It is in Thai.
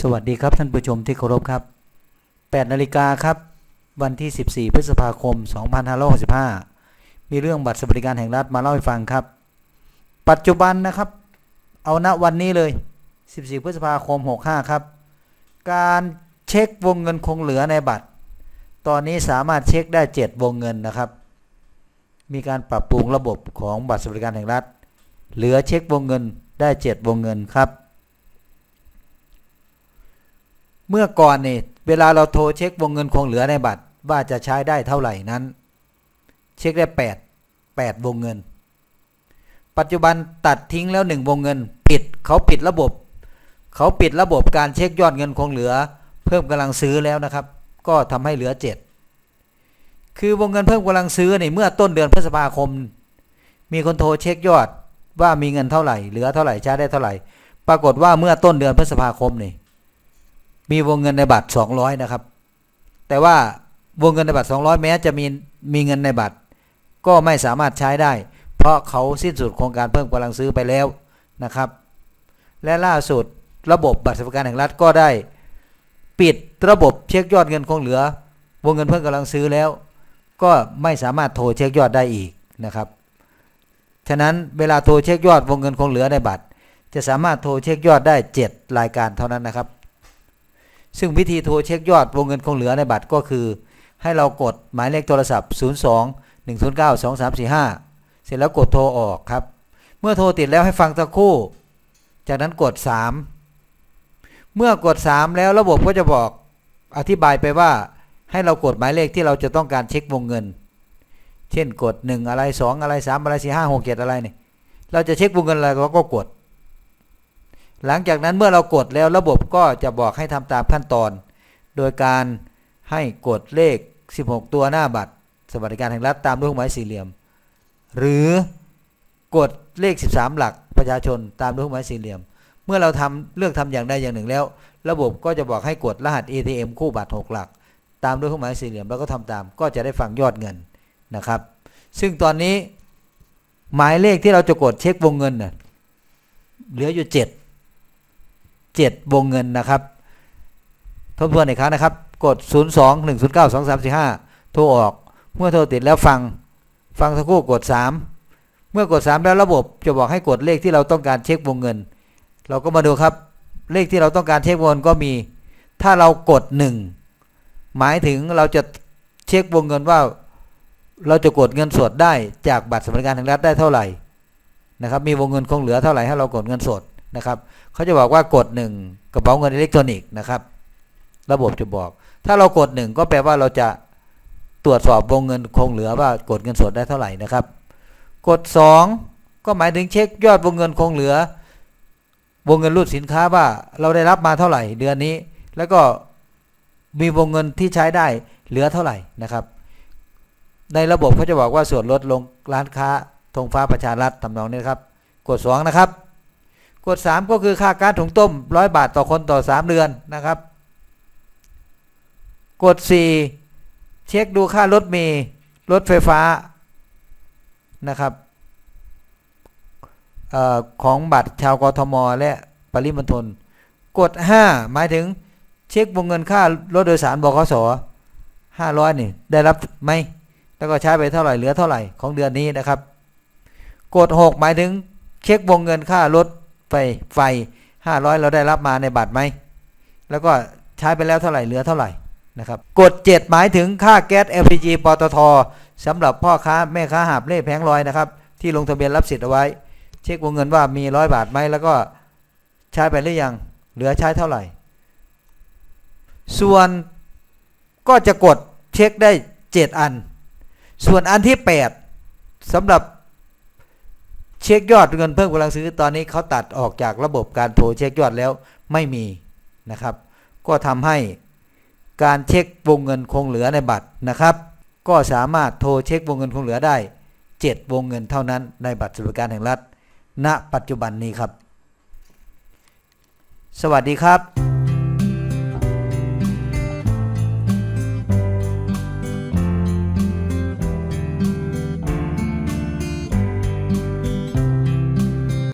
สวัสดีครับท่านผู้ชมที่เคารพครับ 8นาฬิกาครับ วันที่ 14 พฤษภาคม 2565 มีเรื่องบัตรสวัสดิการแห่งรัฐมาเล่าให้ฟังครับ ปัจจุบันนะครับ เอาณวันนี้เลย 14 พฤษภาคม 65 ครับ การเช็ควงเงินคงเหลือในบัตร ตอนนี้สามารถเช็คได้ 7 วงเงินนะครับ มีการปรับปรุงระบบของบัตรสวัสดิการแห่งรัฐ เหลือเช็ควงเงินได้ 7 วงเงินครับ เมื่อก่อนเนี่ยเวลาเราโทรเช็ควงเงินคงเหลือในบัตร ว่าจะใช้ได้เท่าไหร่นั้น เช็คได้8 8วงเงิน ปัจจุบันตัดทิ้งแล้วหนึ่งวงเงิน ปิดเขาปิดระบบ เขาปิดระบบการเช็คยอดเงินคงเหลือ เพิ่มกำลังซื้อแล้วนะครับ ก็ทำให้เหลือ 7 คือวงเงินเพิ่มกำลังซื้อในเมื่อต้นเดือนพฤษภาคม มีคนโทรเช็คยอดว่ามีเงินเท่าไหร่เหลือเท่าไหร่ใช้ได้เท่าไหร่ ปรากฏว่าเมื่อต้นเดือนพฤษภาคมนี่ มีวงเงินในบัตร 200 นะครับ แต่ว่าวงเงินในบัตร 200 แม้จะมีมีเงินในบัตร ก็ไม่สามารถใช้ได้ เพราะเขาสิ้นสุดโครงการเพิ่มกำลังซื้อไปแล้วนะครับ และล่าสุดระบบบัตรสวัสดิการแห่งรัฐก็ได้ ปิดระบบเช็คยอดเงินคงเหลือ วงเงินเพิ่มกำลังซื้อแล้ว ก็ไม่สามารถโทรเช็คยอดได้อีกนะครับ ฉะนั้นเวลาโทรเช็คยอดวงเงินคงเหลือในบัตร จะสามารถโทรเช็คยอดได้ 7 รายการเท่านั้นนะครับ ซึ่งวิธีโทรเช็คยอดวงเงินคงเหลือในบัตรก็คือ ให้เรากดหมายเลขโทรศัพท์ 02 109 2345 เสร็จแล้วกดโทรออกครับ เมื่อโทรติดแล้วให้ฟังสักครู่ จากนั้นกด 3 เมื่อกด 3 แล้วระบบก็จะบอกอธิบายไปว่า ให้เรากดหมายเลขที่เราจะต้องการเช็ควงเงิน เช่นกด 1 อะไร 2 อะไร 3 อะไร 4 5 6 7 อะไรเนี่ยเราจะเช็ควงเงินอะไรเราก็กด หลังจากนั้นเมื่อเรากดแล้วระบบก็จะบอกให้ทำตามขั้นตอน โดยการให้กดเลข 16 ตัวหน้าบัตร สวัสดิการแห่งรัฐตามด้วยเครื่องหมายสี่เหลี่ยม หรือกดเลข 13 หลักประชาชนตามด้วยเครื่องหมายสี่เหลี่ยม เมื่อเราทำเลือกทำอย่างใดอย่างหนึ่งแล้ว ระบบก็จะบอกให้กดรหัส ATM คู่บัตร 6 หลัก ตามด้วยเครื่องหมายสี่เหลี่ยมแล้วก็ทำตาม ก็จะได้ฟังยอดเงินนะครับ ซึ่งตอนนี้หมายเลขที่เราจะกดเช็ควงเงินน่ะเหลืออยู่ 7 7 วงเงินนะครับ ทบทวนอีกครั้งนะครับ กด 0 2 1 0 9 2 3 4 5 โทรออก เมื่อโทรติดแล้วฟัง ฟังสักครู่กด 3 เมื่อกด 3 แล้วระบบจะบอกให้กดเลขที่เราต้องการเช็ควงเงิน เราก็มาดูครับ เลขที่เราต้องการเช็ควงเงินก็มี ถ้าเรากด 1 หมายถึงเราจะเช็ควงเงินว่า เราจะกดเงินสดได้จากบัตรสวัสดิการแห่งรัฐได้เท่าไหร่นะครับ มีวงเงินคงเหลือเท่าไหร่ให้เรากดเงินสด นะครับเขาจะบอกว่ากด 1 กระเป๋าเงินอิเล็กทรอนิกส์นะครับ ระบบจะบอก ถ้าเรากด 1 ก็แปลว่าเราจะตรวจสอบวงเงินคงเหลือว่ากดเงินสดได้เท่าไหร่นะครับ กด 2 ก็หมายถึงเช็คยอดวงเงินคงเหลือ วงเงินรูดสินค้าว่าเราได้รับมาเท่าไหร่ เดือนนี้ แล้วก็มีวงเงินที่ใช้ได้เหลือเท่าไหร่นะครับ ในระบบเขาจะบอกว่าส่วนลดลงร้านค้าธงฟ้าประชารัฐทำนองนี้นครับ กด 2 นะครับ กด3ก็คือค่าการถุงต้ม100บาทต่อคนต่อ 3 เดือนนะครับกด4เช็คดูค่ารถเมล์รถไฟฟ้านะครับออของบัตรชาวกทม และปริมณฑลกด5หมายถึงเช็ควงเงินค่ารถโดยสารบขส500นี่ได้รับไหมแล้วก็ใช้ไปเท่าไหร่เหลือเท่าไหร่ของเดือนนี้นะครับกด6หมายถึงเช็ควงเงินค่ารถ ไฟไฟ 500 เราได้รับมาในบัตรไหม แล้วก็ใช้ไปแล้วเท่าไหร่เหลือเท่าไหร่นะครับกด7หมายถึงค่าแก๊ส LPG ปตทสำหรับพ่อค้าแม่ค้าหาบเล่แผงลอยนะครับ ที่ลงทะเบียนรับสิทธิ์เอาไว้ เช็ควงเงินว่ามีร้อยบาทไหมแล้วก็ใช้ไปหรือยัง เหลือใช้เท่าไหร่ ส่วนก็จะกดเช็คได้ 7 อัน ส่วนอันที่ 8สำหรับ เช็คยอดเงินเพิ่มกำลังซื้อตอนนี้เขาตัดออกจากระบบการโทรเช็คยอดแล้วไม่มีนะครับ ก็ทำให้การเช็ควงเงินคงเหลือในบัตรนะครับ ก็สามารถโทรเช็ควงเงินคงเหลือได้ 7 วงเงินเท่านั้นในบัตรสวัสดิการแห่งรัฐ ณ ปัจจุบันนี้ครับ สวัสดีครับ